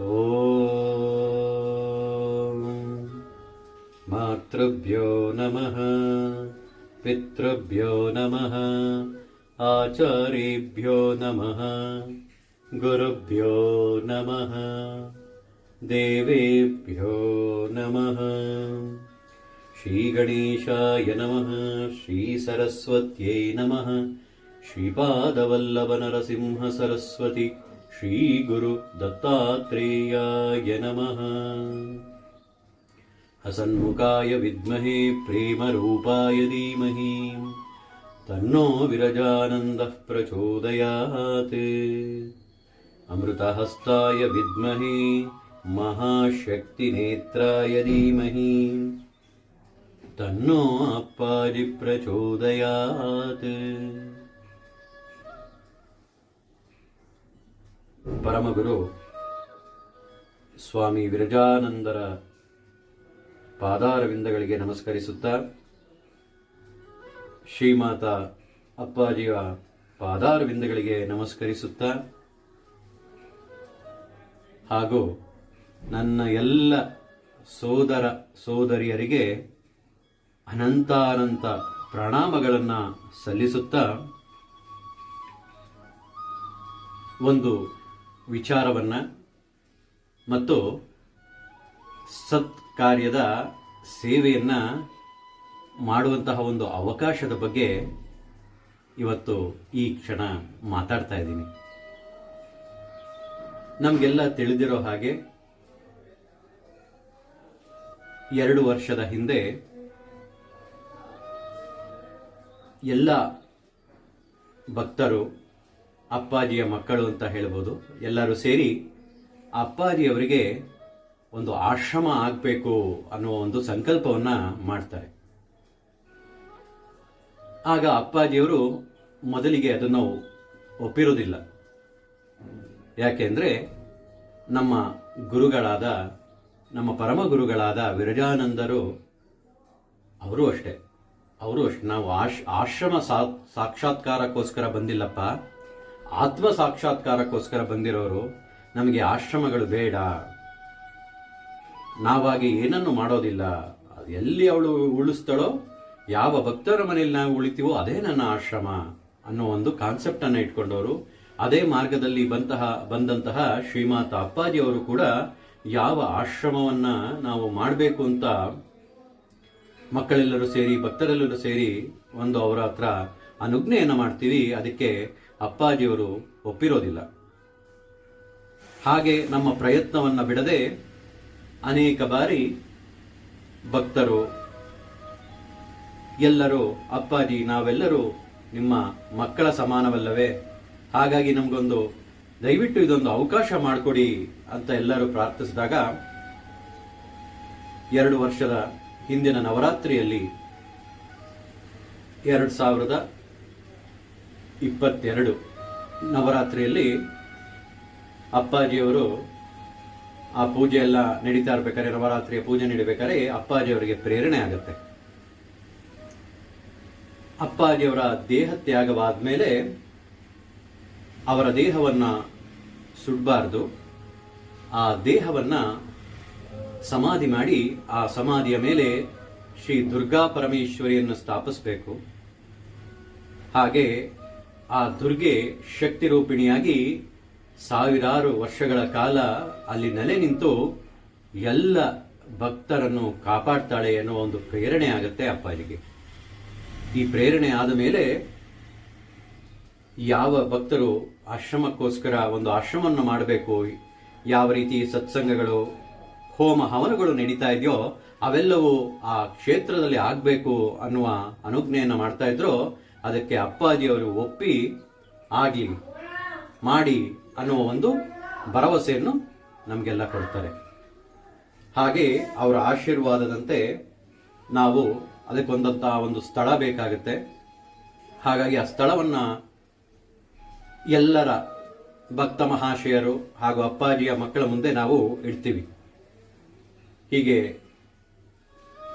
ॐ मातृभ्यो नमः पितृभ्यो नमः आचार्येभ्यो नमः गुरुभ्यो नमः देवेभ्यो नमः। श्रीगणेशाय नमः श्रीसरस्वत्यै नमः श्रीपादवल्लभनरसिंहसरस्वति श्रीगुरु दत्तात्रेयाय नमः। हसन्मुखाय विद्महे प्रेमरूपाय धीमहि। तन्नो विरजानन्दः प्रचोदयात्। अमृतहस्ताय विद्महे महाशक्तिनेत्राय धीमहि। तन्नो अप्पाजि ಪರಮಗುರು, ಸ್ವಾಮಿ ವಿರಜಾನಂದರ ಪಾದಾರವಿಂದಗಳಿಗೆ ನಮಸ್ಕರಿಸುತ್ತಾ ಶ್ರೀಮಾತ ಅಪ್ಪಾಜಿಯ ಪಾದಾರವಿಂದಗಳಿಗೆ ನಮಸ್ಕರಿಸುತ್ತಾ ಹಾಗೂ ನನ್ನ ಎಲ್ಲ ಸೋದರ ಸೋದರಿಯರಿಗೆ ಅನಂತಾನಂತ ಪ್ರಣಾಮಗಳನ್ನು ಸಲ್ಲಿಸುತ್ತಾ ಒಂದು ವಿಚಾರವನ್ನ ಮತ್ತು ಸತ್ಕಾರ್ಯದ ಸೇವೆಯನ್ನು ಮಾಡುವಂತಹ ಒಂದು ಅವಕಾಶದ ಬಗ್ಗೆ ಇವತ್ತು ಈ ಕ್ಷಣ ಮಾತಾಡ್ತಾ ಇದ್ದೀನಿ. ನಮಗೆಲ್ಲ ತಿಳಿದಿರೋ ಹಾಗೆ ಎರಡು ವರ್ಷದ ಹಿಂದೆ ಎಲ್ಲ ಭಕ್ತರು ಅಪ್ಪಾಜಿಯ ಮಕ್ಕಳು ಅಂತ ಹೇಳ್ಬೋದು. ಎಲ್ಲರೂ ಸೇರಿ ಅಪ್ಪಾಜಿಯವರಿಗೆ ಒಂದು ಆಶ್ರಮ ಆಗಬೇಕು ಅನ್ನೋ ಒಂದು ಸಂಕಲ್ಪವನ್ನ ಮಾಡ್ತಾರೆ. ಆಗ ಅಪ್ಪಾಜಿಯವರು ಮೊದಲಿಗೆ ಅದನ್ನು ಒಪ್ಪಿರೋದಿಲ್ಲ ಯಾಕೆಂದ್ರೆ ನಮ್ಮ ಗುರುಗಳಾದ, ನಮ್ಮ ಪರಮ ಗುರುಗಳಾದ ವಿರಜಾನಂದರು ಅವರು ಅಷ್ಟೇ. ಅವರು ಅಷ್ಟೆ ನಾವು ಆಶ್, ಆಶ್ರಮ ಸಾಕ್ಷಾತ್ಕಾರಕ್ಕೋಸ್ಕರ ಬಂದಿಲ್ಲಪ್ಪ. ಆತ್ಮ ಸಾಕ್ಷಾತ್ಕಾರಕ್ಕೋಸ್ಕರ ಬಂದಿರೋರು, ನಮಗೆ ಆಶ್ರಮಗಳು ಬೇಡ. ನಾವಾಗಿ ಏನನ್ನು ಮಾಡೋದಿಲ್ಲ. ಎಲ್ಲಿ ಅವಳು ಉಳಿಸ್ತಾಳೋ, ಯಾವ ಭಕ್ತರ ಮನೆಯಲ್ಲಿ ನಾವು ಉಳಿತೀವೋ ಅದೇ ನನ್ನ ಆಶ್ರಮ ಅನ್ನೋ ಒಂದು ಕಾನ್ಸೆಪ್ಟ್ ಅನ್ನು ಇಟ್ಕೊಂಡವರು ಅದೇ ಮಾರ್ಗದಲ್ಲಿ ಬಂತಹ, ಬಂದಂತಹ ಶ್ರೀಮಾತ ಅಪ್ಪಾಜಿ ಅವರು ಕೂಡ ಯಾವ ಆಶ್ರಮವನ್ನ ನಾವು ಮಾಡಬೇಕು ಅಂತ ಮಕ್ಕಳೆಲ್ಲರೂ ಸೇರಿ, ಭಕ್ತರೆಲ್ಲರೂ ಸೇರಿ ಒಂದು ಅವರ ಹತ್ರ ಅನುಜ್ಞೆಯನ್ನು ಮಾಡ್ತೀವಿ. ಅದಕ್ಕೆ ಅಪ್ಪಾಜಿಯವರು ಒಪ್ಪಿರೋದಿಲ್ಲ. ಹಾಗೆ ನಮ್ಮ ಪ್ರಯತ್ನವನ್ನು ಬಿಡದೆ ಅನೇಕ ಬಾರಿ ಭಕ್ತರು, ಎಲ್ಲರೂ, ಅಪ್ಪಾಜಿ, ನಾವೆಲ್ಲರೂ ನಿಮ್ಮ ಮಕ್ಕಳ ಸಮಾನವಲ್ಲವೇ? ಹಾಗಾಗಿ ನಮಗೊಂದು ದಯವಿಟ್ಟು ಇದೊಂದು ಅವಕಾಶ ಮಾಡಿಕೊಡಿ ಅಂತ ಎಲ್ಲರೂ ಪ್ರಾರ್ಥಿಸಿದಾಗ ಎರಡು ವರ್ಷದ ಹಿಂದಿನ ನವರಾತ್ರಿಯಲ್ಲಿ ಎರಡು ಸಾವಿರದ ಇಪ್ಪತ್ತೆರಡು ನವರಾತ್ರಿಯಲ್ಲಿ ಅಪ್ಪಾಜಿಯವರು ಆ ಪೂಜೆ ಎಲ್ಲ ನಡೀತಾ ಇರ್ಬೇಕಾದ್ರೆ, ನವರಾತ್ರಿಯ ಪೂಜೆ ನಡಿಬೇಕಾದ್ರೆ ಅಪ್ಪಾಜಿಯವರಿಗೆ ಪ್ರೇರಣೆ ಆಗುತ್ತೆ. ಅಪ್ಪಾಜಿಯವರ ದೇಹ ತ್ಯಾಗವಾದ ಮೇಲೆ ಅವರ ದೇಹವನ್ನ ಸುಡಬಾರ್ದು. ಆ ದೇಹವನ್ನ ಸಮಾಧಿ ಮಾಡಿ, ಆ ಸಮಾಧಿಯ ಮೇಲೆ ಶ್ರೀ ದುರ್ಗಾ ಪರಮೇಶ್ವರಿಯನ್ನು ಸ್ಥಾಪಿಸಬೇಕು. ಹಾಗೆ ಆ ದುರ್ಗೆ ಶಕ್ತಿ ರೂಪಿಣಿಯಾಗಿ ಸಾವಿರಾರು ವರ್ಷಗಳ ಕಾಲ ಅಲ್ಲಿ ನೆಲೆ ನಿಂತು ಎಲ್ಲ ಭಕ್ತರನ್ನು ಕಾಪಾಡ್ತಾಳೆ ಅನ್ನೋ ಒಂದು ಪ್ರೇರಣೆ ಆಗುತ್ತೆ ಅಪ್ಪಾಜಿಗೆ. ಈ ಪ್ರೇರಣೆ ಆದ ಮೇಲೆ ಯಾವ ಭಕ್ತರು ಆಶ್ರಮಕ್ಕೋಸ್ಕರ ಒಂದು ಆಶ್ರಮವನ್ನು ಮಾಡಬೇಕು, ಯಾವ ರೀತಿ ಸತ್ಸಂಗಗಳು, ಹೋಮ ಹವನಗಳು ನಡೀತಾ ಇದೆಯೋ ಅವೆಲ್ಲವೂ ಆ ಕ್ಷೇತ್ರದಲ್ಲಿ ಆಗಬೇಕು ಅನ್ನುವ ಅನುಜ್ಞೆಯನ್ನು ಮಾಡ್ತಾ ಇದ್ರು ಅದಕ್ಕೆ ಅಪ್ಪಾಜಿಯವರು ಒಪ್ಪಿ ಆಗಲಿ ಮಾಡಿ ಅನ್ನುವ ಒಂದು ಭರವಸೆಯನ್ನು ನಮಗೆಲ್ಲ ಕೊಡ್ತಾರೆ. ಹಾಗೆ ಅವರ ಆಶೀರ್ವಾದದಂತೆ ನಾವು ಅದಕ್ಕೊಂದಂತಹ ಒಂದು ಸ್ಥಳ ಬೇಕಾಗುತ್ತೆ. ಹಾಗಾಗಿ ಆ ಸ್ಥಳವನ್ನ ಎಲ್ಲರ ಭಕ್ತ ಮಹಾಶಯರು ಹಾಗೂ ಅಪ್ಪಾಜಿಯ ಮಕ್ಕಳ ಮುಂದೆ ನಾವು ಇಡ್ತೀವಿ. ಹೀಗೆ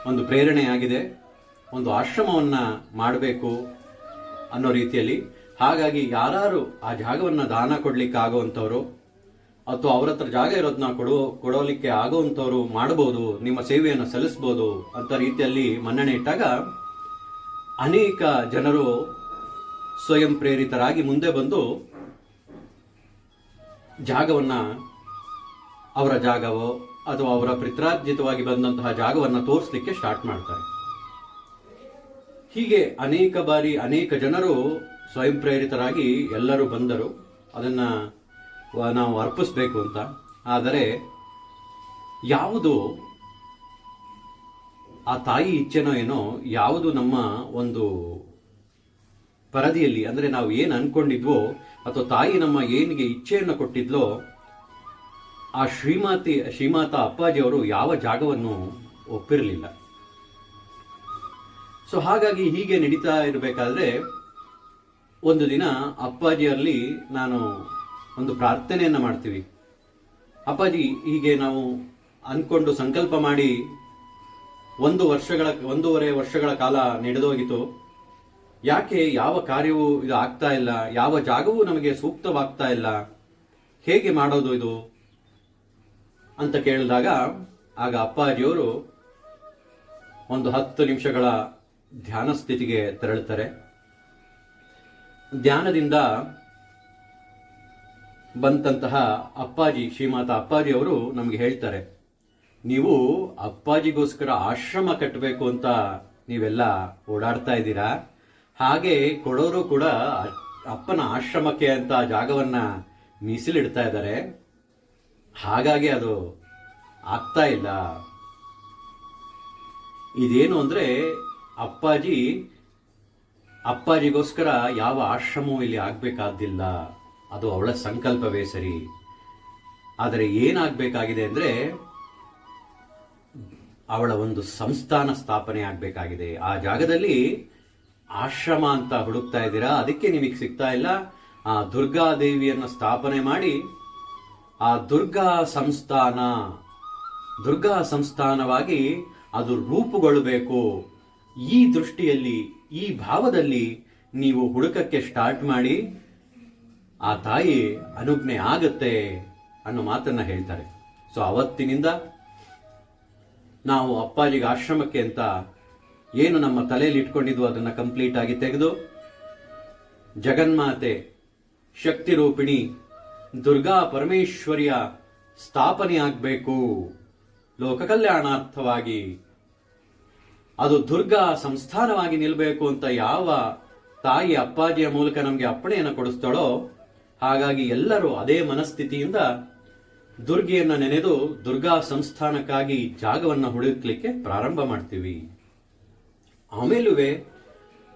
ಒಂದು ಪ್ರೇರಣೆಯಾಗಿದೆ. ಒಂದು ಆಶ್ರಮವನ್ನ ಮಾಡಬೇಕು. ಅನ್ನೋ ರೀತಿಯಲ್ಲಿ ಹಾಗಾಗಿ ಯಾರು ಆ ಜಾಗವನ್ನ ದಾನ ಕೊಡ್ಲಿಕ್ಕೆ ಆಗುವಂಥವ್ರು ಅಥವಾ ಅವ್ರ ಹತ್ರ ಜಾಗ ಇರೋದನ್ನ ಕೊಡೋ, ಕೊಡೋಲಿಕ್ಕೆ ಆಗುವಂಥವ್ರು ಮಾಡಬಹುದು ನಿಮ್ಮ ಸೇವೆಯನ್ನು ಸಲ್ಲಿಸಬಹುದು ಅಂತ ರೀತಿಯಲ್ಲಿ ಮನ್ನಣೆ ಇಟ್ಟಾಗ ಅನೇಕ ಜನರು ಸ್ವಯಂ ಪ್ರೇರಿತರಾಗಿ ಮುಂದೆ ಬಂದು ಜಾಗವನ್ನ ಅವರ ಜಾಗವೋ ಅಥವಾ ಅವರ ಪಿತ್ರಾರ್ಜಿತವಾಗಿ ಬಂದಂತಹ ಜಾಗವನ್ನು ತೋರಿಸ್ಲಿಕ್ಕೆ ಸ್ಟಾರ್ಟ್ ಮಾಡ್ತಾರೆ. ಹೀಗೆ ಅನೇಕ ಬಾರಿ ಅನೇಕ ಜನರು ಸ್ವಯಂ ಪ್ರೇರಿತರಾಗಿ ಎಲ್ಲರೂ ಬಂದರು. ಅದನ್ನ ನಾವು ಅರ್ಪಿಸ್ಬೇಕು ಅಂತ. ಆದರೆ ಯಾವುದು ಆ ತಾಯಿ ಇಚ್ಛೆನೋ ಏನೋ ಯಾವುದು ನಮ್ಮ ಒಂದು ಪರದಿಯಲ್ಲಿ, ಅಂದ್ರೆ ನಾವು ಏನು ಅನ್ಕೊಂಡಿದ್ವೋ ಅಥವಾ ತಾಯಿ ನಮ್ಮ ಏನಿಗೆ ಇಚ್ಛೆಯನ್ನು ಕೊಟ್ಟಿದ್ಲೋ, ಆ ಶ್ರೀಮಾತಿ ಶ್ರೀಮಾತ ಅಪ್ಪಾಜಿ ಅವರು ಯಾವ ಜಾಗವನ್ನು ಒಪ್ಪಿರಲಿಲ್ಲ. ಸೊ ಹಾಗಾಗಿ ಹೀಗೆ ನಡೀತಾ ಇರಬೇಕಾದ್ರೆ, ಒಂದು ದಿನ ಅಪ್ಪಾಜಿಯಲ್ಲಿ ನಾನು ಒಂದು ಪ್ರಾರ್ಥನೆಯನ್ನು ಮಾಡ್ತೀವಿ. ಅಪ್ಪಾಜಿ, ಹೀಗೆ ನಾವು ಅಂದ್ಕೊಂಡು ಸಂಕಲ್ಪ ಮಾಡಿ ಒಂದು ವರ್ಷಗಳ, ಒಂದೂವರೆ ವರ್ಷಗಳ ಕಾಲ ನಡೆದೋಗಿತು ಯಾಕೆ, ಯಾವ ಕಾರ್ಯವೂ ಇದು ಆಗ್ತಾ ಇಲ್ಲ, ಯಾವ ಜಾಗವೂ ನಮಗೆ ಸೂಕ್ತವಾಗ್ತಾ ಇಲ್ಲ, ಹೇಗೆ ಮಾಡೋದು ಇದು ಅಂತ ಕೇಳಿದಾಗ, ಆಗ ಅಪ್ಪಾಜಿಯವರು ಒಂದು ಹತ್ತು ನಿಮಿಷಗಳ ಧ್ಯಾನ ಸ್ಥಿತಿಗೆ ತೆರಳುತ್ತಾರೆ. ಧ್ಯಾನದಿಂದ ಬಂದಂತಹ ಅಪ್ಪಾಜಿ, ಶ್ರೀಮಾತ ಅಪ್ಪಾಜಿ ಅವರು ನಮಗೆ ಹೇಳ್ತಾರೆ, ನೀವು ಅಪ್ಪಾಜಿಗೋಸ್ಕರ ಆಶ್ರಮ ಕಟ್ಟಬೇಕು ಅಂತ ನೀವೆಲ್ಲ ಓಡಾಡ್ತಾ ಇದ್ದೀರಾ? ಹಾಗೆ ಕೊಡೋರು ಕೂಡ ಅಪ್ಪನ ಆಶ್ರಮಕ್ಕೆ ಅಂತ ಜಾಗವನ್ನ ಮೀಸಲಿಡ್ತಾ ಇದ್ದಾರೆ. ಹಾಗಾಗಿ ಅದು ಆಗ್ತಾ ಇಲ್ಲ. ಇದೇನು ಅಂದ್ರೆ ಅಪ್ಪಾಜಿ, ಅಪ್ಪಾಜಿಗೋಸ್ಕರ ಯಾವ ಆಶ್ರಮವೂ ಇಲ್ಲಿ ಆಗಬೇಕಾದ್ದಿಲ್ಲ. ಅದು ಅವಳ ಸಂಕಲ್ಪವೇ ಸರಿ. ಆದರೆ ಏನಾಗಬೇಕಾಗಿದೆ ಅಂದರೆ, ಅವಳ ಒಂದು ಸಂಸ್ಥಾನ ಸ್ಥಾಪನೆ ಆಗಬೇಕಾಗಿದೆ. ಆ ಜಾಗದಲ್ಲಿ ಆಶ್ರಮ ಅಂತ ಹುಡುಕ್ತಾ ಇದ್ದೀರಾ? ಅದಕ್ಕೆ ನಿಮಗೆ ಸಿಗ್ತಾ ಇಲ್ಲ. ಆ ದುರ್ಗಾದೇವಿಯನ್ನು ಸ್ಥಾಪನೆ ಮಾಡಿ, ಆ ದುರ್ಗಾ ಸಂಸ್ಥಾನ, ದುರ್ಗಾ ಸಂಸ್ಥಾನವಾಗಿ ಅದು ರೂಪುಗೊಳ್ಳಬೇಕು. ಈ ದೃಷ್ಟಿಯಲ್ಲಿ, ಈ ಭಾವದಲ್ಲಿ ನೀವು ಹುಡುಕಕ್ಕೆ ಸ್ಟಾರ್ಟ್ ಮಾಡಿ, ಆ ತಾಯಿ ಅನುಜ್ಞೆ ಆಗತ್ತೆ ಅನ್ನೋ ಮಾತನ್ನ ಹೇಳ್ತಾರೆ. ಸೊ ಅವತ್ತಿನಿಂದ ನಾವು ಅಪ್ಪಾಜಿಗೆ ಆಶ್ರಮಕ್ಕೆ ಅಂತ ಏನು ನಮ್ಮ ತಲೆಯಲ್ಲಿ ಇಟ್ಕೊಂಡಿದ್ವು ಅದನ್ನ ಕಂಪ್ಲೀಟ್ ಆಗಿ ತೆಗೆದು, ಜಗನ್ಮಾತೆ ಶಕ್ತಿ ರೂಪಿಣಿ ದುರ್ಗಾ ಪರಮೇಶ್ವರಿಯ ಸ್ಥಾಪನೆ ಆಗಬೇಕು ಲೋಕ ಕಲ್ಯಾಣಾರ್ಥವಾಗಿ ಅದು ದುರ್ಗಾ ಸಂಸ್ಥಾನವಾಗಿ ನಿಲ್ಲಬೇಕು ಅಂತ ಯಾವ ತಾಯಿ ಅಪ್ಪಾಜಿಯ ಮೂಲಕ ನಮಗೆ ಅಪ್ಪಣೆಯನ್ನು ಕೊಡಿಸ್ತಾಳೋ ಹಾಗಾಗಿ ಎಲ್ಲರೂ ಅದೇ ಮನಸ್ಥಿತಿಯಿಂದ ದುರ್ಗೆಯನ್ನ ನೆನೆದು ದುರ್ಗಾ ಸಂಸ್ಥಾನಕ್ಕಾಗಿ ಜಾಗವನ್ನ ಹುಡುಕ್ಲಿಕ್ಕೆ ಪ್ರಾರಂಭ ಮಾಡ್ತೀವಿ. ಆಮೇಲುವೆ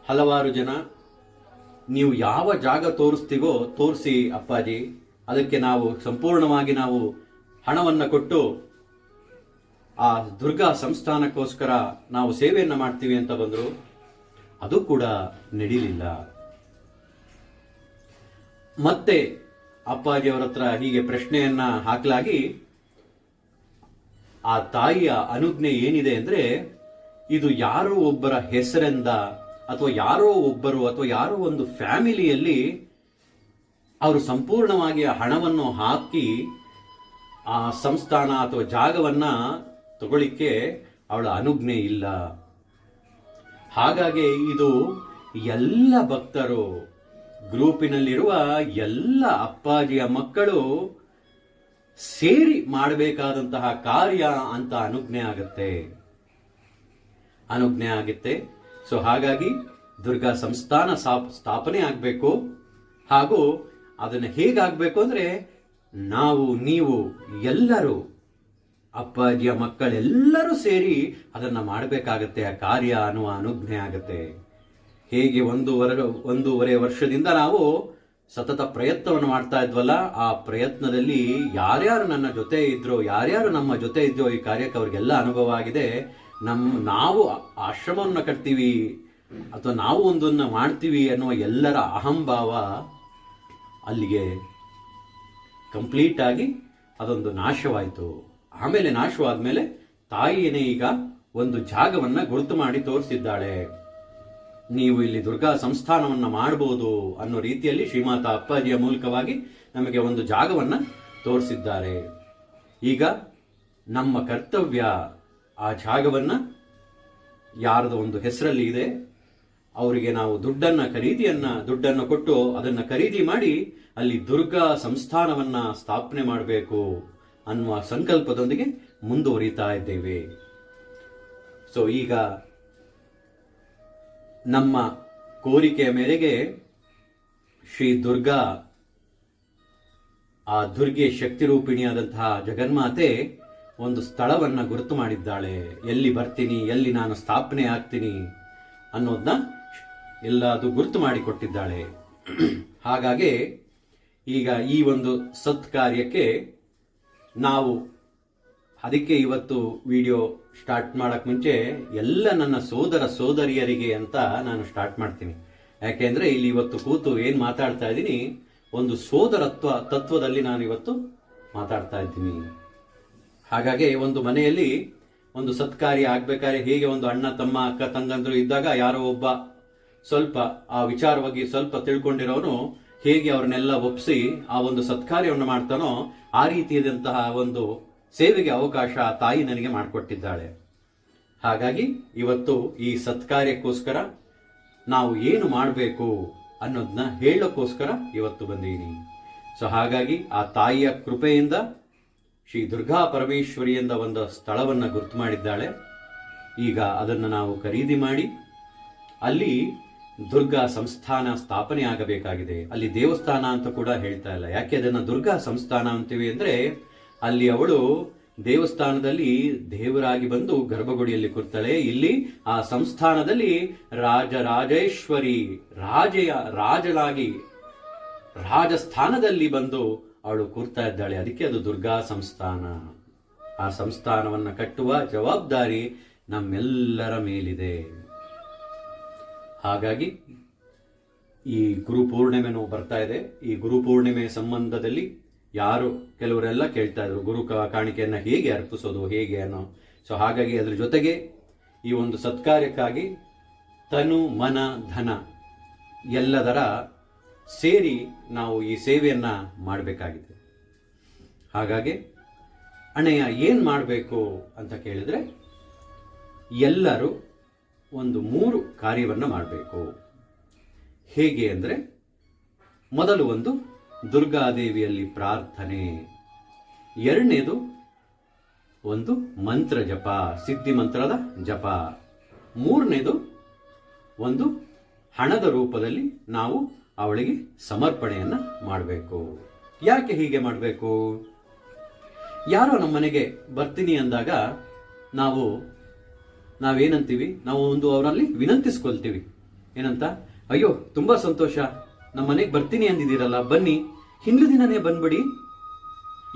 ಹಲವಾರು ಜನ, ನೀವು ಯಾವ ಜಾಗ ತೋರಿಸ್ತೀವೋ ತೋರಿಸಿ ಅಪ್ಪಾಜಿ, ಅದಕ್ಕೆ ನಾವು ಸಂಪೂರ್ಣವಾಗಿ ನಾವು ಹಣವನ್ನ ಕೊಟ್ಟು ಆ ದುರ್ಗಾ ಸಂಸ್ಥಾನಕ್ಕೋಸ್ಕರ ನಾವು ಸೇವೆಯನ್ನು ಮಾಡ್ತೀವಿ ಅಂತ ಬಂದರು, ಅದು ಕೂಡ ನಡೀಲಿಲ್ಲ. ಮತ್ತೆ ಅಪ್ಪಾಜಿಯವರ ಹತ್ರ ಹೀಗೆ ಪ್ರಶ್ನೆಯನ್ನ ಹಾಕಲಾಗಿ, ಆ ತಾಯಿಯ ಅನುಜ್ಞೆ ಏನಿದೆ ಅಂದ್ರೆ, ಇದು ಯಾರೋ ಒಬ್ಬರ ಹೆಸರಿಂದ ಅಥವಾ ಯಾರೋ ಒಬ್ಬರು ಅಥವಾ ಯಾರೋ ಒಂದು ಫ್ಯಾಮಿಲಿಯಲ್ಲಿ ಅವರು ಸಂಪೂರ್ಣವಾಗಿ ಆ ಹಣವನ್ನು ಹಾಕಿ ಆ ಸಂಸ್ಥಾನ ಅಥವಾ ಜಾಗವನ್ನ ತಗೊಳ್ಳಿಕ್ಕೆ ಅವಳ ಅನುಜ್ಞೆ ಇಲ್ಲ. ಹಾಗಾಗಿ ಇದು ಎಲ್ಲ ಭಕ್ತರು, ಗ್ರೂಪಿನಲ್ಲಿರುವ ಎಲ್ಲ ಅಪ್ಪಾಜಿಯ ಮಕ್ಕಳು ಸೇರಿ ಮಾಡಬೇಕಾದಂತಹ ಕಾರ್ಯ ಅಂತ ಅನುಜ್ಞೆ ಆಗುತ್ತೆ. ಅನುಜ್ಞೆ ಆಗುತ್ತೆ. ಸೊ ಹಾಗಾಗಿ ದುರ್ಗಾ ಸಂಸ್ಥಾನ ಸ್ಥಾಪನೆ ಆಗಬೇಕು. ಹಾಗೂ ಅದನ್ನ ಹೇಗಾಗಬೇಕು ಅಂದ್ರೆ, ನಾವು, ನೀವು ಎಲ್ಲರೂ ಅಪ್ಪಾಜಿಯ ಮಕ್ಕಳೆಲ್ಲರೂ ಸೇರಿ ಅದನ್ನ ಮಾಡಬೇಕಾಗತ್ತೆ, ಆ ಕಾರ್ಯ ಅನ್ನುವ ಅನುಜ್ಞೆ ಆಗುತ್ತೆ. ಹೇಗೆ ಒಂದೂವರೆ ಒಂದೂವರೆ ವರ್ಷದಿಂದ ನಾವು ಸತತ ಪ್ರಯತ್ನವನ್ನು ಮಾಡ್ತಾ ಇದ್ವಲ್ಲ, ಆ ಪ್ರಯತ್ನದಲ್ಲಿ ಯಾರ್ಯಾರು ನನ್ನ ಜೊತೆ ಇದ್ರು, ಯಾರ್ಯಾರು ನಮ್ಮ ಜೊತೆ ಇದ್ರೋ ಈ ಕಾರ್ಯಕ್ಕೆ ಅವ್ರಿಗೆಲ್ಲ ಅನುಭವ ಆಗಿದೆ. ನಮ್ಮ ನಾವು ಆಶ್ರಮವನ್ನು ಕಟ್ತೀವಿ, ಅಥವಾ ನಾವು ಒಂದನ್ನು ಮಾಡ್ತೀವಿ ಅನ್ನುವ ಎಲ್ಲರ ಅಹಂಭಾವ ಅಲ್ಲಿಗೆ ಕಂಪ್ಲೀಟ್ ಆಗಿ ಅದೊಂದು ನಾಶವಾಯಿತು. ಆಮೇಲೆ ನಾಶವಾದ್ಮೇಲೆ ತಾಯಿಯೇ ಈಗ ಒಂದು ಜಾಗವನ್ನ ಗುರುತು ಮಾಡಿ ತೋರಿಸಿದ್ದಾಳೆ. ನೀವು ಇಲ್ಲಿ ದುರ್ಗಾ ಸಂಸ್ಥಾನವನ್ನ ಮಾಡಬಹುದು ಅನ್ನೋ ರೀತಿಯಲ್ಲಿ ಶ್ರೀಮಾತ ಅಪ್ಪಾಜಿಯ ಮೂಲಕವಾಗಿ ನಮಗೆ ಒಂದು ಜಾಗವನ್ನ ತೋರಿಸಿದ್ದಾರೆ. ಈಗ ನಮ್ಮ ಕರ್ತವ್ಯ ಆ ಜಾಗವನ್ನ ಯಾರದ ಒಂದು ಹೆಸರಲ್ಲಿ ಇದೆ. ಅವರಿಗೆ ನಾವು ದುಡ್ಡನ್ನ ಖರೀದಿಯನ್ನ ದುಡ್ಡನ್ನು ಕೊಟ್ಟು ಅದನ್ನ ಖರೀದಿ ಮಾಡಿ ಅಲ್ಲಿ ದುರ್ಗಾ ಸಂಸ್ಥಾನವನ್ನ ಸ್ಥಾಪನೆ ಮಾಡಬೇಕು. ಅನ್ನುವ ಸಂಕಲ್ಪದೊಂದಿಗೆ ಮುಂದುವರಿತಾ ಇದ್ದೇವೆ. ಸೊ ಈಗ ನಮ್ಮ ಕೋರಿಕೆಯ ಮೇರೆಗೆ ಶ್ರೀ ದುರ್ಗಾ, ಆ ದುರ್ಗೆ ಶಕ್ತಿ ರೂಪಿಣಿಯಾದಂತಹ ಜಗನ್ಮಾತೆ ಒಂದು ಸ್ಥಳವನ್ನು ಗುರುತು ಮಾಡಿದ್ದಾಳೆ. ಎಲ್ಲಿ ಬರ್ತೀನಿ, ಎಲ್ಲಿ ನಾನು ಸ್ಥಾಪನೆ ಆಗ್ತೀನಿ ಅನ್ನೋದನ್ನ ಎಲ್ಲ ಅದು ಗುರುತು ಮಾಡಿಕೊಟ್ಟಿದ್ದಾಳೆ. ಹಾಗಾಗಿ ಈಗ ಈ ಒಂದು ಸತ್ಕಾರ್ಯಕ್ಕೆ ನಾವು ಅದಕ್ಕೆ ಇವತ್ತು ವಿಡಿಯೋ ಸ್ಟಾರ್ಟ್ ಮಾಡಕ್ ಮುಂಚೆ ಎಲ್ಲ ನನ್ನ ಸೋದರ ಸೋದರಿಯರಿಗೆ ಅಂತ ನಾನು ಸ್ಟಾರ್ಟ್ ಮಾಡ್ತೀನಿ. ಯಾಕೆಂದ್ರೆ ಇಲ್ಲಿ ಇವತ್ತು ಕೂತು ಏನ್ ಮಾತಾಡ್ತಾ ಇದ್ದೀನಿ? ಒಂದು ಸೋದರತ್ವ ತತ್ವದಲ್ಲಿ ನಾನು ಇವತ್ತು ಮಾತಾಡ್ತಾ ಇದ್ದೀನಿ. ಹಾಗಾಗಿ ಒಂದು ಮನೆಯಲ್ಲಿ ಒಂದು ಸತ್ಕಾರ್ಯ ಆಗ್ಬೇಕಾದ್ರೆ ಹೇಗೆ ಒಂದು ಅಣ್ಣ, ತಮ್ಮ, ಅಕ್ಕ, ತಂಗಂದ್ರು ಇದ್ದಾಗ ಯಾರೋ ಒಬ್ಬ ಸ್ವಲ್ಪ ಆ ವಿಚಾರವಾಗಿ ಸ್ವಲ್ಪ ತಿಳ್ಕೊಂಡಿರೋನು ಹೇಗೆ ಅವ್ರನ್ನೆಲ್ಲ ಒಪ್ಪಿಸಿ ಆ ಒಂದು ಸತ್ಕಾರ್ಯವನ್ನು ಮಾಡ್ತಾನೋ ಆ ರೀತಿಯಾದಂತಹ ಒಂದು ಸೇವೆಗೆ ಅವಕಾಶ ತಾಯಿ ನನಗೆ ಮಾಡಿಕೊಟ್ಟಿದ್ದಾಳೆ. ಹಾಗಾಗಿ ಇವತ್ತು ಈ ಸತ್ಕಾರ್ಯಕ್ಕೋಸ್ಕರ ನಾವು ಏನು ಮಾಡಬೇಕು ಅನ್ನೋದನ್ನ ಹೇಳೋಕ್ಕೋಸ್ಕರ ಇವತ್ತು ಬಂದಿದ್ದೀನಿ. ಸೊ ಹಾಗಾಗಿ ಆ ತಾಯಿಯ ಕೃಪೆಯಿಂದ ಶ್ರೀ ದುರ್ಗಾ ಪರಮೇಶ್ವರಿಯಿಂದ ಒಂದು ಸ್ಥಳವನ್ನು ಗುರ್ತು ಮಾಡಿದ್ದಾಳೆ. ಈಗ ಅದನ್ನು ನಾವು ಖರೀದಿ ಮಾಡಿ ಅಲ್ಲಿ ದುರ್ಗಾ ಸಂಸ್ಥಾನ ಸ್ಥಾಪನೆ ಆಗಬೇಕಾಗಿದೆ. ಅಲ್ಲಿ ದೇವಸ್ಥಾನ ಅಂತ ಕೂಡ ಹೇಳ್ತಾ ಇಲ್ಲ. ಯಾಕೆ ಅದನ್ನು ದುರ್ಗಾ ಸಂಸ್ಥಾನ ಅಂತೀವಿ ಅಂದ್ರೆ, ಅಲ್ಲಿ ಅವಳು ದೇವಸ್ಥಾನದಲ್ಲಿ ದೇವರಾಗಿ ಬಂದು ಗರ್ಭಗುಡಿಯಲ್ಲಿ ಕೂರ್ತಾಳೆ. ಇಲ್ಲಿ ಆ ಸಂಸ್ಥಾನದಲ್ಲಿ ರಾಜರಾಜೇಶ್ವರಿ, ರಾಜೆಯ, ರಾಜನಾಗಿ, ರಾಜಸ್ಥಾನದಲ್ಲಿ ಬಂದು ಅವಳು ಕೂರ್ತಾ ಇದ್ದಾಳೆ. ಅದಕ್ಕೆ ಅದು ದುರ್ಗಾ ಸಂಸ್ಥಾನ. ಆ ಸಂಸ್ಥಾನವನ್ನ ಕಟ್ಟುವ ಜವಾಬ್ದಾರಿ ನಮ್ಮೆಲ್ಲರ ಮೇಲಿದೆ. ಹಾಗಾಗಿ ಈ ಗುರು ಪೂರ್ಣಿಮೆನೂ ಬರ್ತಾ ಇದೆ. ಈ ಗುರು ಪೂರ್ಣಿಮೆ ಸಂಬಂಧದಲ್ಲಿ ಯಾರು ಕೆಲವರೆಲ್ಲ ಕೇಳ್ತಾ ಇದ್ರು, ಗುರು ಕಾಣಿಕೆಯನ್ನು ಹೇಗೆ ಅರ್ಪಿಸೋದು, ಹೇಗೆ ಅನ್ನೋ. ಸೊ ಹಾಗಾಗಿ ಅದರ ಜೊತೆಗೆ ಈ ಒಂದು ಸತ್ಕಾರ್ಯಕ್ಕಾಗಿ ತನು, ಮನ, ಧನ ಎಲ್ಲದರ ಸೇರಿ ನಾವು ಈ ಸೇವೆಯನ್ನು ಮಾಡಬೇಕಾಗಿದೆ. ಹಾಗಾಗಿ ಅಣ್ಣಯ್ಯ ಏನು ಮಾಡಬೇಕು ಅಂತ ಕೇಳಿದರೆ ಎಲ್ಲರೂ ಒಂದು ಮೂರು ಕಾರ್ಯವನ್ನು ಮಾಡಬೇಕು. ಹೇಗೆ ಅಂದರೆ, ಮೊದಲು ಒಂದು ದುರ್ಗಾದೇವಿಯಲ್ಲಿ ಪ್ರಾರ್ಥನೆ. ಎರಡನೇದು ಒಂದು ಮಂತ್ರ ಜಪ, ಸಿದ್ಧಿ ಮಂತ್ರದ ಜಪ. ಮೂರನೇದು ಒಂದು ಹಣದ ರೂಪದಲ್ಲಿ ನಾವು ಅವಳಿಗೆ ಸಮರ್ಪಣೆಯನ್ನು ಮಾಡಬೇಕು. ಯಾಕೆ ಹೀಗೆ ಮಾಡಬೇಕು? ಯಾರೋ ನಮ್ಮ ಮನೆಗೆ ಬರ್ತೀನಿ ಅಂದಾಗ ನಾವು ನಾವೇನಂತೀವಿ? ನಾವು ಒಂದು ಅವರಲ್ಲಿ ವಿನಂತಿಸ್ಕೊಳ್ತೀವಿ. ಏನಂತ? ಅಯ್ಯೋ, ತುಂಬಾ ಸಂತೋಷ. ನಮ್ಮ ಮನೆಗೆ ಬರ್ತೀನಿ ಅಂದಿದ್ದೀರಲ್ಲ, ಬನ್ನಿ. ಹಿಂದಿನ ದಿನನೇ ಬಂದ್ಬಿಡಿ.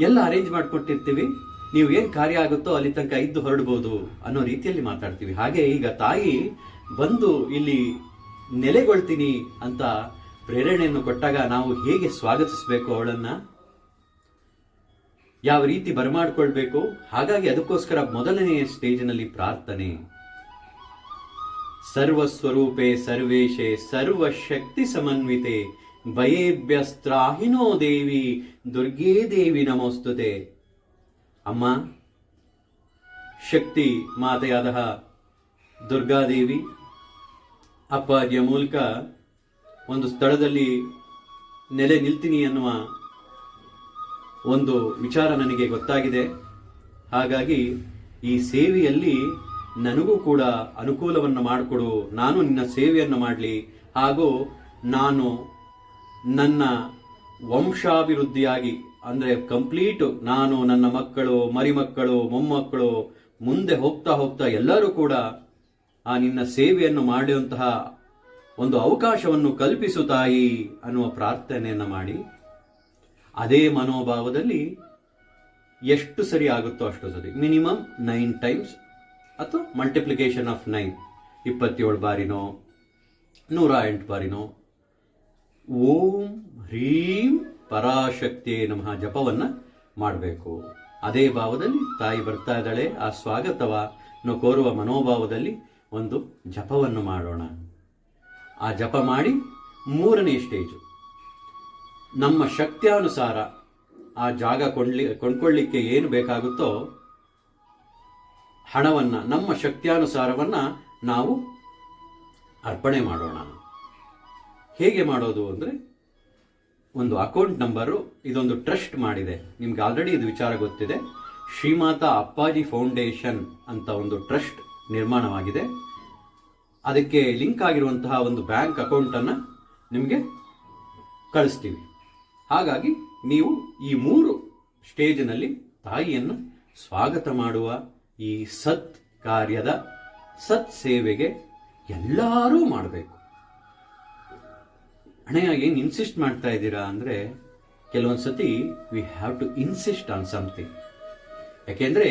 ಎಲ್ಲ ಅರೇಂಜ್ ಮಾಡ್ಕೊಟ್ಟಿರ್ತೀವಿ. ನೀವು ಏನ್ ಕಾರ್ಯ ಆಗುತ್ತೋ ಅಲ್ಲಿ ತನಕ ಇದ್ದು ಹೊರಡ್ಬೋದು ಅನ್ನೋ ರೀತಿಯಲ್ಲಿ ಮಾತಾಡ್ತೀವಿ. ಹಾಗೆ ಈಗ ತಾಯಿ ಬಂದು ಇಲ್ಲಿ ನೆಲೆಗೊಳ್ತೀನಿ ಅಂತ ಪ್ರೇರಣೆಯನ್ನು ಕೊಟ್ಟಾಗ ನಾವು ಹೇಗೆ ಸ್ವಾಗತಿಸಬೇಕು ಅವಳನ್ನ? ಯಾವ ರೀತಿ ಬರಮಾಡ್ಕೊಳ್ಬೇಕು? ಹಾಗಾಗಿ ಅದಕ್ಕೋಸ್ಕರ ಮೊದಲನೆಯ ಸ್ಟೇಜ್ನಲ್ಲಿ ಪ್ರಾರ್ಥನೆ. ಸರ್ವಸ್ವರೂಪೆ ಸರ್ವೇಶೆ ಸರ್ವಶಕ್ತಿ ಸಮನ್ವಿತೆ. ಭಯೇಭ್ಯಸ್ತ್ರಾಹಿನೋ ದೇವಿ, ದುರ್ಗೇ ದೇವಿ ನಮೋಸ್ತುತೆ. ಅಮ್ಮ, ಶಕ್ತಿ ಮಾತೆಯಾದ ದುರ್ಗಾದೇವಿ, ಅಪ್ಪಾಜಿಯ ಮೂಲಕ ಒಂದು ಸ್ಥಳದಲ್ಲಿ ನೆಲೆ ನಿಲ್ತೀನಿ ಅನ್ನುವ ಒಂದು ವಿಚಾರ ನನಗೆ ಗೊತ್ತಾಗಿದೆ. ಹಾಗಾಗಿ ಈ ಸೇವೆಯಲ್ಲಿ ನನಗೂ ಕೂಡ ಅನುಕೂಲವನ್ನು ಮಾಡಿಕೊಡು. ನಾನು ನಿನ್ನ ಸೇವೆಯನ್ನು ಮಾಡಲಿ. ಹಾಗೂ ನಾನು ನನ್ನ ವಂಶಾಭಿವೃದ್ಧಿಯಾಗಿ, ಅಂದರೆ ಕಂಪ್ಲೀಟ್ ನಾನು ನನ್ನ ಮಕ್ಕಳು, ಮರಿಮಕ್ಕಳು, ಮೊಮ್ಮಕ್ಕಳು, ಮುಂದೆ ಹೋಗ್ತಾ ಹೋಗ್ತಾ ಎಲ್ಲರೂ ಕೂಡ ಆ ನಿನ್ನ ಸೇವೆಯನ್ನು ಮಾಡುವಂತಹ ಒಂದು ಅವಕಾಶವನ್ನು ಕಲ್ಪಿಸು ತಾಯಿ ಅನ್ನುವ ಪ್ರಾರ್ಥನೆಯನ್ನು ಮಾಡಿ. ಅದೇ ಮನೋಭಾವದಲ್ಲಿ ಎಷ್ಟು ಸರಿ ಆಗುತ್ತೋ ಅಷ್ಟು ಸರಿ. ಮಿನಿಮಮ್ ನೈನ್ ಟೈಮ್ಸ್ ಅಥವಾ ಮಲ್ಟಿಪ್ಲಿಕೇಶನ್ ಆಫ್ ನೈನ್ ಇಪ್ಪತ್ತೇಳು ಬಾರಿನೋ, ನೂರ ಎಂಟು ಬಾರಿನೋ. ಓಂ ಹ್ರೀಂ ಪರಾಶಕ್ತಿ ನಮಃ ಜಪವನ್ನು ಮಾಡಬೇಕು. ಅದೇ ಭಾವದಲ್ಲಿ ತಾಯಿ ಬರ್ತಾ ಇದ್ದಾಳೆ, ಆ ಸ್ವಾಗತವನ್ನು ಕೋರುವ ಮನೋಭಾವದಲ್ಲಿ ಒಂದು ಜಪವನ್ನು ಮಾಡೋಣ. ಆ ಜಪ ಮಾಡಿ ಮೂರನೇ ಸ್ಟೇಜು. ನಮ್ಮ ಶಕ್ತಿಯಾನುಸಾರ ಆ ಜಾಗ ಕೊಂಡ್ಲಿ ಕೊಂಡ್ಕೊಳ್ಳಿಕ್ಕೆ ಏನು ಬೇಕಾಗುತ್ತೋ ಹಣವನ್ನ, ನಮ್ಮ ಶಕ್ತಿಯಾನುಸಾರವನ್ನು ನಾವು ಅರ್ಪಣೆ ಮಾಡೋಣ. ಹೇಗೆ ಮಾಡೋದು ಅಂದರೆ, ಒಂದು ಅಕೌಂಟ್ ನಂಬರು, ಇದೊಂದು ಟ್ರಸ್ಟ್ ಮಾಡಿದೆ. ನಿಮ್ಗೆ ಆಲ್ರೆಡಿ ಇದು ವಿಚಾರ ಗೊತ್ತಿದೆ. ಶ್ರೀಮಾತಾ ಅಪ್ಪಾಜಿ ಫೌಂಡೇಶನ್ ಅಂತ ಒಂದು ಟ್ರಸ್ಟ್ ನಿರ್ಮಾಣವಾಗಿದೆ. ಅದಕ್ಕೆ ಲಿಂಕ್ ಆಗಿರುವಂತಹ ಒಂದು ಬ್ಯಾಂಕ್ ಅಕೌಂಟನ್ನು ನಿಮಗೆ ಕಳಿಸ್ತೀವಿ. ಹಾಗಾಗಿ ನೀವು ಈ ಮೂರು ಸ್ಟೇಜ್ನಲ್ಲಿ ತಾಯಿಯನ್ನು ಸ್ವಾಗತ ಮಾಡುವ ಈ ಸತ್ ಕಾರ್ಯದ ಸತ್ ಸೇವೆಗೆ ಎಲ್ಲರೂ ಮಾಡಬೇಕು. ಅಣ್ಣಯ್ಯ ಏನು ಇನ್ಸಿಸ್ಟ್ ಮಾಡ್ತಾ ಇದ್ದೀರಾ ಅಂದ್ರೆ ಕೆಲವೊಂದ್ಸತಿ we have to insist on something ಯಾಕೆಂದರೆ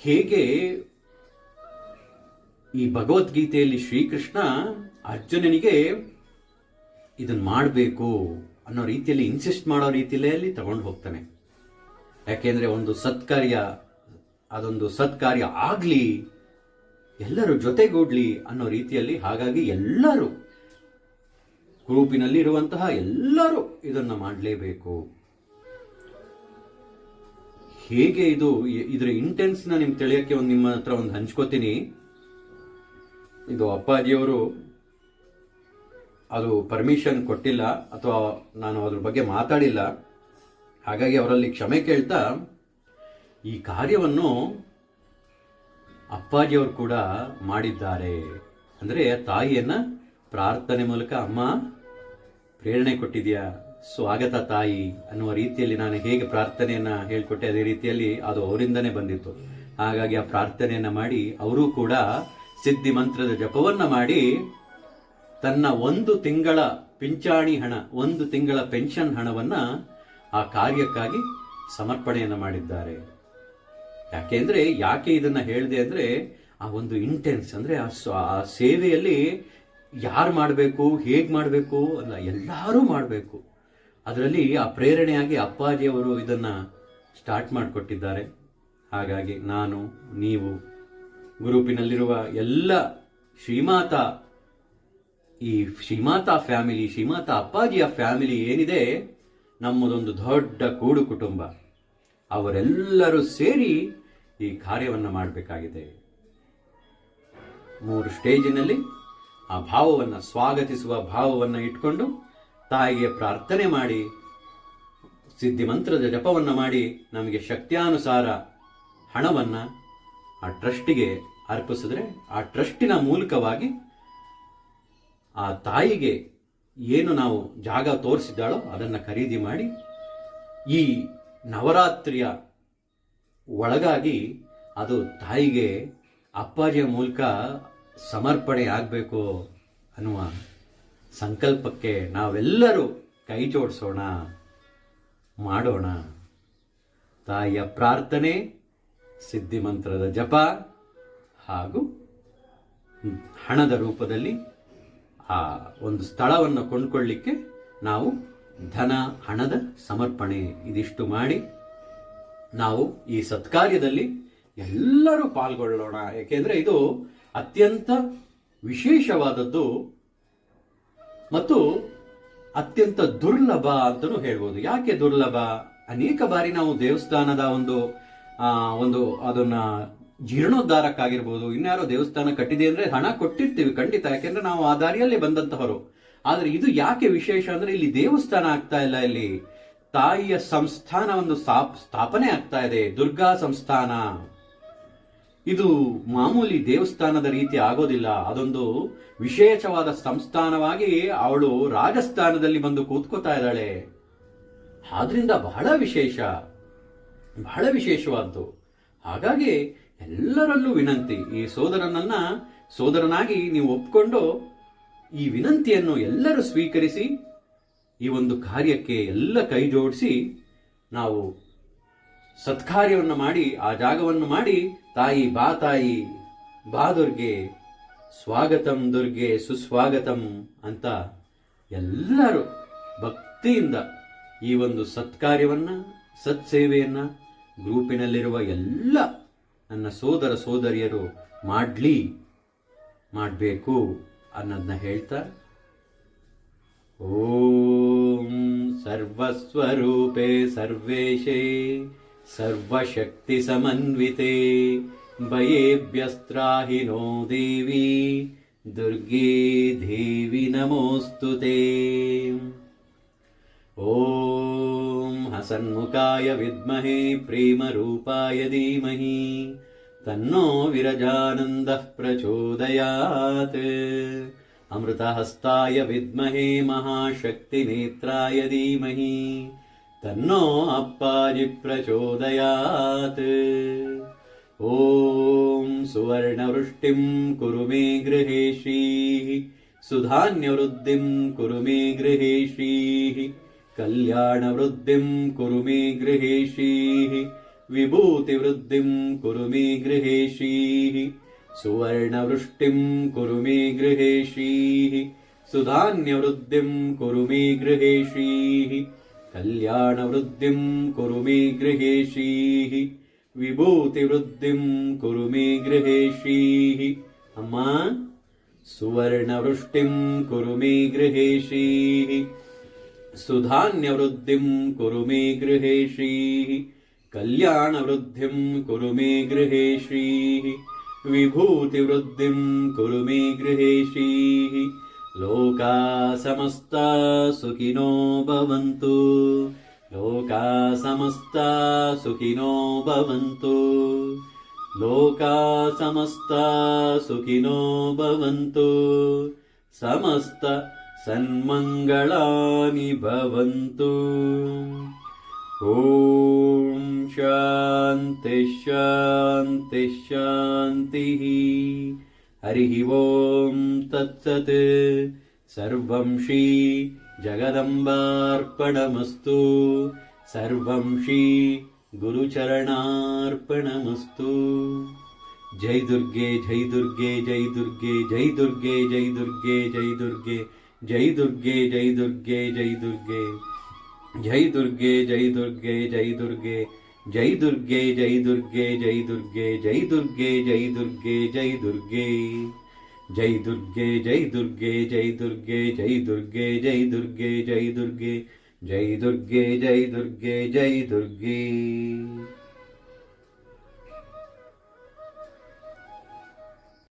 ಹೇಗೆ ಈ ಭಗವದ್ಗೀತೆಯಲ್ಲಿ ಶ್ರೀಕೃಷ್ಣ ಅರ್ಜುನನಿಗೆ ಇದನ್ನು ಮಾಡಬೇಕು ಅನ್ನೋ ರೀತಿಯಲ್ಲಿ ಇನ್ಸಿಸ್ಟ್ ಮಾಡೋ ರೀತಿಯಲ್ಲಿ ತಗೊಂಡು ಹೋಗ್ತಾನೆ. ಯಾಕೆಂದ್ರೆ ಒಂದು ಸತ್ಕಾರ್ಯ ಅದೊಂದು ಸತ್ಕಾರ್ಯ ಆಗಲಿ, ಎಲ್ಲರೂ ಜೊತೆಗೂಡ್ಲಿ ಅನ್ನೋ ರೀತಿಯಲ್ಲಿ ಹಾಗಾಗಿ ಎಲ್ಲರೂ ಗ್ರೂಪಿನಲ್ಲಿ ಇರುವಂತಹ ಎಲ್ಲರೂ ಇದನ್ನು ಮಾಡಲೇಬೇಕು. ಹೇಗೆ ಇದು ಇದರ ಇಂಟೆನ್ಸ್ನ ನಿಮ್ಗೆ ತಿಳಿಯಕ್ಕೆ ಒಂದು ನಿಮ್ಮ ಹತ್ರ ಒಂದು ಹಂಚ್ಕೋತೀನಿ. ಇದು ಅಪ್ಪಾಜಿಯವರು ಅದು ಪರ್ಮಿಷನ್ ಕೊಟ್ಟಿಲ್ಲ, ಅಥವಾ ನಾನು ಅದ್ರ ಬಗ್ಗೆ ಮಾತಾಡಿಲ್ಲ. ಹಾಗಾಗಿ ಅವರಲ್ಲಿ ಕ್ಷಮೆ ಕೇಳ್ತಾ ಈ ಕಾರ್ಯವನ್ನು ಅಪ್ಪಾಜಿಯವರು ಕೂಡ ಮಾಡಿದ್ದಾರೆ. ಅಂದರೆ ತಾಯಿಯನ್ನು ಪ್ರಾರ್ಥನೆ ಮೂಲಕ, ಅಮ್ಮ, ಪ್ರೇರಣೆ ಕೊಟ್ಟಿದೆಯಾ? ಸ್ವಾಗತ ತಾಯಿ ಅನ್ನುವ ರೀತಿಯಲ್ಲಿ ನಾನು ಹೇಗೆ ಪ್ರಾರ್ಥನೆಯನ್ನು ಹೇಳಿಕೊಟ್ಟೆ, ಅದೇ ರೀತಿಯಲ್ಲಿ ಅದು ಅವರಿಂದನೇ ಬಂದಿತ್ತು. ಹಾಗಾಗಿ ಆ ಪ್ರಾರ್ಥನೆಯನ್ನು ಮಾಡಿ ಅವರು ಕೂಡ ಸಿದ್ಧಿ ಮಂತ್ರದ ಜಪವನ್ನು ಮಾಡಿ ತನ್ನ ಒಂದು ತಿಂಗಳ ಪಿಂಚಾಣಿ ಹಣ, ಒಂದು ತಿಂಗಳ ಪೆನ್ಷನ್ ಹಣವನ್ನು ಆ ಕಾರ್ಯಕ್ಕಾಗಿ ಸಮರ್ಪಣೆಯನ್ನು ಮಾಡಿದ್ದಾರೆ. ಯಾಕೆಂದ್ರೆ ಯಾಕೆ ಇದನ್ನ ಹೇಳಿದೆ ಅಂದ್ರೆ, ಆ ಒಂದು ಇಂಟೆನ್ಸ್ ಅಂದ್ರೆ ಆ ಸೇವೆಯಲ್ಲಿ ಯಾರು ಮಾಡಬೇಕು, ಹೇಗೆ ಮಾಡಬೇಕು ಅಲ್ಲ, ಎಲ್ಲರೂ ಮಾಡಬೇಕು. ಅದರಲ್ಲಿ ಆ ಪ್ರೇರಣೆಯಾಗಿ ಅಪ್ಪಾಜಿಯವರು ಇದನ್ನ ಸ್ಟಾರ್ಟ್ ಮಾಡಿಕೊಟ್ಟಿದ್ದಾರೆ. ಹಾಗಾಗಿ ನಾನು, ನೀವು, ಗ್ರೂಪಿನಲ್ಲಿರುವ ಎಲ್ಲ ಶ್ರೀಮಾತ, ಈ ಶ್ರೀಮಾತಾ ಫ್ಯಾಮಿಲಿ, ಶ್ರೀಮಾತಾ ಅಪ್ಪಾಜಿಯ ಫ್ಯಾಮಿಲಿ ಏನಿದೆ, ನಮ್ಮದೊಂದು ದೊಡ್ಡ ಕೂಡು ಕುಟುಂಬ. ಅವರೆಲ್ಲರೂ ಸೇರಿ ಈ ಕಾರ್ಯವನ್ನು ಮಾಡಬೇಕಾಗಿದೆ. ಮೂರು ಸ್ಟೇಜಿನಲ್ಲಿ ಆ ಭಾವವನ್ನು ಸ್ವಾಗತಿಸುವ ಭಾವವನ್ನು ಇಟ್ಕೊಂಡು ತಾಯಿಗೆ ಪ್ರಾರ್ಥನೆ ಮಾಡಿ, ಸಿದ್ಧಿ ಮಂತ್ರದ ಜಪವನ್ನು ಮಾಡಿ ನಮಗೆ ಶಕ್ತಿಯಾನುಸಾರ ಹಣವನ್ನು ಆ ಟ್ರಸ್ಟಿಗೆ ಅರ್ಪಿಸಿದ್ರೆ ಆ ಟ್ರಸ್ಟಿನ ಮೂಲಕವಾಗಿ ಆ ತಾಯಿಗೆ ಏನು ನಾವು ಜಾಗ ತೋರಿಸಿದ್ದಾಳೋ ಅದನ್ನು ಖರೀದಿ ಮಾಡಿ ಈ ನವರಾತ್ರಿಯ ಒಳಗಾಗಿ ಅದು ತಾಯಿಗೆ ಅಪ್ಪಾಜಿಯ ಮೂಲಕ ಸಮರ್ಪಣೆ ಆಗಬೇಕು ಅನ್ನುವ ಸಂಕಲ್ಪಕ್ಕೆ ನಾವೆಲ್ಲರೂ ಕೈ ಜೋಡಿಸೋಣ, ಮಾಡೋಣ. ತಾಯಿಯ ಪ್ರಾರ್ಥನೆ, ಸಿದ್ಧಿ ಮಂತ್ರದ ಜಪ ಹಾಗೂ ಹಣದ ರೂಪದಲ್ಲಿ ಆ ಒಂದು ಸ್ಥಳವನ್ನು ಕೊಂಡ್ಕೊಳ್ಳಿಕ್ಕೆ ನಾವು ಧನ, ಹಣದ ಸಮರ್ಪಣೆ ಇದಿಷ್ಟು ಮಾಡಿ. ನಾವು ಈ ಸತ್ಕಾರ್ಯದಲ್ಲಿ ಎಲ್ಲರೂ ಪಾಲ್ಗೊಳ್ಳೋಣ. ಏಕೆಂದ್ರೆ ಇದು ಅತ್ಯಂತ ವಿಶೇಷವಾದದ್ದು ಮತ್ತು ಅತ್ಯಂತ ದುರ್ಲಭ ಅಂತಲೂ ಹೇಳ್ಬೋದು. ಯಾಕೆ ದುರ್ಲಭ? ಅನೇಕ ಬಾರಿ ನಾವು ದೇವಸ್ಥಾನದ ಒಂದು ಒಂದು ಅದನ್ನ ಜೀರ್ಣೋದ್ಧಾರಕ್ಕಾಗಿರ್ಬೋದು. ಇನ್ಯಾರೋ ದೇವಸ್ಥಾನ ಕಟ್ಟಿದೆ ಅಂದ್ರೆ ಹಣ ಕೊಟ್ಟಿರ್ತೀವಿ ಖಂಡಿತ. ಯಾಕೆಂದ್ರೆ ನಾವು ಆ ದಾರಿಯಲ್ಲೇ ಬಂದಂತಹವರು. ಆದ್ರೆ ಇದು ಯಾಕೆ ವಿಶೇಷ ಅಂದ್ರೆ ಇಲ್ಲಿ ದೇವಸ್ಥಾನ ಆಗ್ತಾ ಇಲ್ಲ ಇಲ್ಲಿ. ತಾಯಿಯ ಸಂಸ್ಥಾನ ಒಂದು ಸ್ಥಾಪ್- ಸ್ಥಾಪನೆ ಆಗ್ತಾ ಇದೆ, ದುರ್ಗಾ ಸಂಸ್ಥಾನ. ಇದು ಮಾಮೂಲಿ ದೇವಸ್ಥಾನದ ರೀತಿ ಆಗೋದಿಲ್ಲ. ಅದೊಂದು ವಿಶೇಷವಾದ ಸಂಸ್ಥಾನವಾಗಿ ಅವಳು ರಾಜಸ್ಥಾನದಲ್ಲಿ ಬಂದು ಕೂತ್ಕೋತಾ ಇದ್ದಾಳೆ. ಆದ್ರಿಂದ ಬಹಳ ವಿಶೇಷ. ಬಹಳ ವಿಶೇಷವಾದ್ದು. ಹಾಗಾಗಿ ಎಲ್ಲರಲ್ಲೂ ವಿನಂತಿ. ಈ ಸೋದರನನ್ನ, ಸೋದರನಾಗಿ ನೀವು ಒಪ್ಕೊಂಡು ಈ ವಿನಂತಿಯನ್ನು ಎಲ್ಲರೂ ಸ್ವೀಕರಿಸಿ ಈ ಒಂದು ಕಾರ್ಯಕ್ಕೆ ಎಲ್ಲ ಕೈ ಜೋಡಿಸಿ ನಾವು ಸತ್ಕಾರ್ಯವನ್ನು ಮಾಡಿ, ಆ ಜಾಗವನ್ನು ಮಾಡಿ, ತಾಯಿ ಬಾ ತಾಯಿ ಬಾ ದುರ್ಗೆ, ಸ್ವಾಗತಂ ದುರ್ಗೆ, ಸುಸ್ವಾಗತಂ ಅಂತ ಎಲ್ಲರೂ ಭಕ್ತಿಯಿಂದ ಈ ಒಂದು ಸತ್ಕಾರ್ಯವನ್ನು, ಸತ್ಸೇವೆಯನ್ನು ಗ್ರೂಪಿನಲ್ಲಿರುವ ಎಲ್ಲ ನನ್ನ ಸೋದರ ಸೋದರಿಯರು ಮಾಡಲಿ, ಮಾಡಬೇಕು ಅನ್ನೋದನ್ನ ಹೇಳ್ತಾ ॐ सर्वस्वरूपे सर्वेशे सर्वशक्तिसमन्विते भयेभ्यस्त्राहि नो देवी दुर्गे देवी नमोऽस्तु ते। ॐ हसन्मुखाय विद्महे प्रेमरूपाय धीमहि तन्नो विरजानन्दः प्रचोदयात् अमृतहस्ताय विद्महे महाशक्तिनेत्राय धीमहि तन्नो अप्पाजि प्रचोदयात् ॐ सुवर्णवृष्टिं कुरु मे गृहेशीः सुधान्यवृद्धिं कुरु मे गृहेशीः कल्याणवृद्धिं कुरु मे गृहेशीः विभूतिवृद्धिं कुरु मे गृहेशीः सुवर्णवृष्टिम् कुरु मे गृहेशीः सुधान्यवृद्धिम् कुरु मे गृहेशीः कल्याणवृद्धिम् कुरु मे गृहेशीः വിഭൂതിവൃദ്ധിം കുറുമേ ഗൃഹേഷീഹി അമ്മ സുവർണവൃഷ്ടിം കുറുമേ ഗൃഹേഷീഹി സുധാന്യവൃദ്ധിം കുറുമേ ഗൃഹേഷീഹി കല്യാണവൃദ്ധിം കുറുമേ ഗൃഹേഷീഹി कल्याणवृद्धिं कुरु मे गृहेशीः लोका समस्ता सुखिनो भवन्तु। लोका समस्ता सुखिनो भवन्तु। लोका समस्ता सुखिनो भवन्तु। समस्त सन्मङ्गलानि भवन्तु। ॐ शान्तिः हरिः ॐ तत्सत् सर्वं श्री जगदम्बार्पणमस्तु सर्वं श्री गुरुचरणार्पणमस्तु जय दुर्गे जय दुर्गे जय दुर्गे जय दुर्गे जय दुर्गे जय दुर्गे जय दुर्गे जय दुर्गे जय दुर्गे जय दुर्गे जय दुर्गे जय दुर्गे जय दुर्गे जय दुर्गे जय दुर्गे जय दुर्गे जय दुर्गे जय दुर्गे जय दुर्गे जय दुर्गे जय दुर्गे जय दुर्गे जय दुर्गे जय दुर्गे जय दुर्गे जय दुर्गे जय दुर्गे